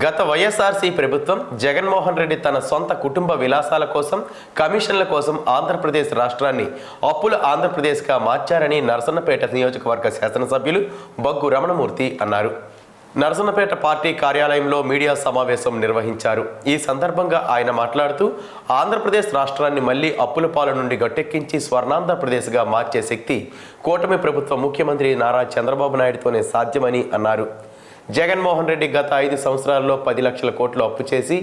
గత వైఎస్ఆర్సీ ప్రభుత్వం జగన్మోహన్ రెడ్డి తన సొంత కుటుంబ విలాసాల కోసం కమిషన్ల కోసం ఆంధ్రప్రదేశ్ రాష్ట్రాన్ని అప్పుల ఆంధ్రప్రదేశ్గా మార్చారని నరసన్నపేట నియోజకవర్గ శాసనసభ్యులు బొగ్గు రమణమూర్తి అన్నారు. నరసన్నపేట పార్టీ కార్యాలయంలో మీడియా సమావేశం నిర్వహించారు. ఈ సందర్భంగా ఆయన మాట్లాడుతూ ఆంధ్రప్రదేశ్ రాష్ట్రాన్ని మళ్ళీ అప్పుల పాల నుండి గట్టెక్కించి స్వర్ణాంధ్రప్రదేశ్గా మార్చే శక్తి కూటమి ప్రభుత్వ ముఖ్యమంత్రి నారా చంద్రబాబు నాయుడుతోనే సాధ్యమని అన్నారు. జగన్మోహన్ రెడ్డి గత ఐదు సంవత్సరాల్లో పది లక్షల కోట్లు అప్పు చేసి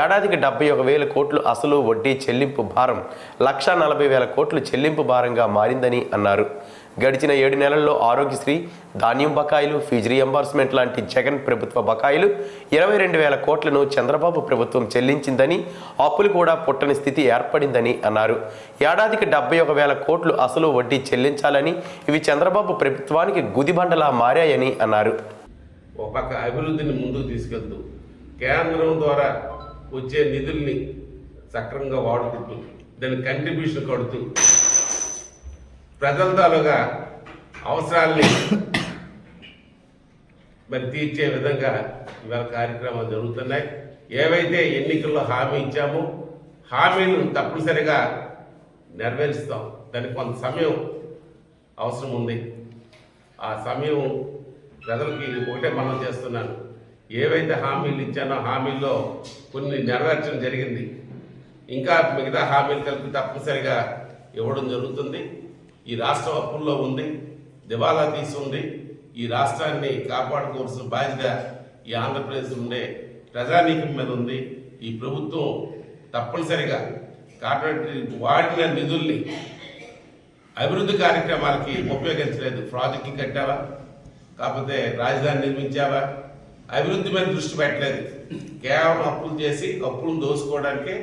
ఏడాదికి డెబ్బై ఒక వేల కోట్లు అసలు వడ్డీ చెల్లింపు భారం లక్షా నలభై వేల కోట్లు చెల్లింపు భారంగా మారిందని అన్నారు. గడిచిన ఏడు నెలల్లో ఆరోగ్యశ్రీ ధాన్యం బకాయిలు ఫీజు రియంబర్స్మెంట్ లాంటి జగన్ ప్రభుత్వ బకాయిలు ఇరవై రెండు వేల కోట్లను చంద్రబాబు ప్రభుత్వం చెల్లించిందని అప్పులు కూడా పుట్టని స్థితి ఏర్పడిందని అన్నారు. ఏడాదికి డెబ్బై ఒక వేల కోట్లు అసలు వడ్డీ చెల్లించాలని ఇవి చంద్రబాబు ప్రభుత్వానికి గుదిబండలా మారాయని అన్నారు. ఒక పక్క అభివృద్ధిని ముందుకు తీసుకెళ్తూ కేంద్రం ద్వారా వచ్చే నిధుల్ని సక్రమంగా వాడుకుంటూ దాని కంట్రిబ్యూషన్ కడుతూ ప్రజల తాలూగా అవసరాల్ని మరి తీర్చే విధంగా ఇవాళ కార్యక్రమాలు జరుగుతున్నాయి. ఏవైతే ఎన్నికల్లో హామీ ఇచ్చామో హామీలు తప్పనిసరిగా నెరవేరుస్తాం. దానికి కొంత సమయం అవసరం ఉంది. ఆ సమయం ప్రజలకి ఒకటే మనం చేస్తున్నాను. ఏవైతే హామీలు ఇచ్చానో హామీల్లో కొన్ని నెరవేర్చడం జరిగింది. ఇంకా మిగతా హామీలు కలిపి తప్పనిసరిగా ఇవ్వడం జరుగుతుంది. ఈ రాష్ట్రం అప్పుల్లో ఉంది దివాలా తీసి ఉంది. ఈ రాష్ట్రాన్ని కాపాడుకోవాల్సిన బాధ్యత ఈ ఆంధ్రప్రదేశ్ ఉండే ప్రజానీకం మీద ఉంది. ఈ ప్రభుత్వం తప్పనిసరిగా కార్పొరేట్ వాడిన నిధుల్ని అభివృద్ధి కార్యక్రమాలకి ఉపయోగించలేదు. ప్రాజెక్టులు కట్టావా? కాకపోతే రాజధాని నిర్మించావా? అభివృద్ధి మీద దృష్టి పెట్టలేదు. కేవలం అప్పులు చేసి అప్పులు దోసుకోవడానికే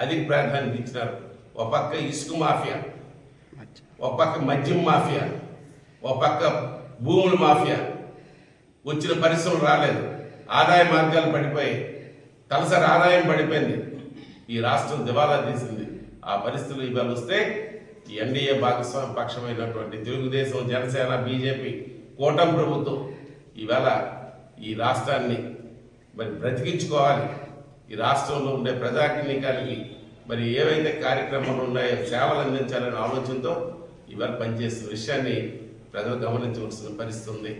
అధిక ప్రాధాన్యత ఇచ్చినారు. ఒక పక్క ఇసుక మాఫియా ఒక పక్క మద్యం మాఫియా ఒక పక్క భూముల మాఫియా. వచ్చిన పరిశ్రమలు రాలేదు. ఆదాయ మార్గాలు పడిపోయి తలసరి ఆదాయం పడిపోయింది. ఈ రాష్ట్రం దివాలా తీసింది. ఆ పరిస్థితులు ఇవాళ వస్తే ఈ ఎన్డీఏ భాగస్వామ్య పక్షమైనటువంటి తెలుగుదేశం జనసేన బీజేపీ కూటమి ప్రభుత్వం ఈవేళ ఈ రాష్ట్రాన్ని మరి బ్రతికించుకోవాలి. ఈ రాష్ట్రంలో ఉండే ప్రజాకినికానికి మరి ఏవైతే కార్యక్రమాలు ఉన్నాయో సేవలు అందించాలనే ఆలోచనతో ఇవాళ పనిచేస్తున్న విషయాన్ని ప్రజలు గమనించవలసిన పరిస్థితి ఉంది.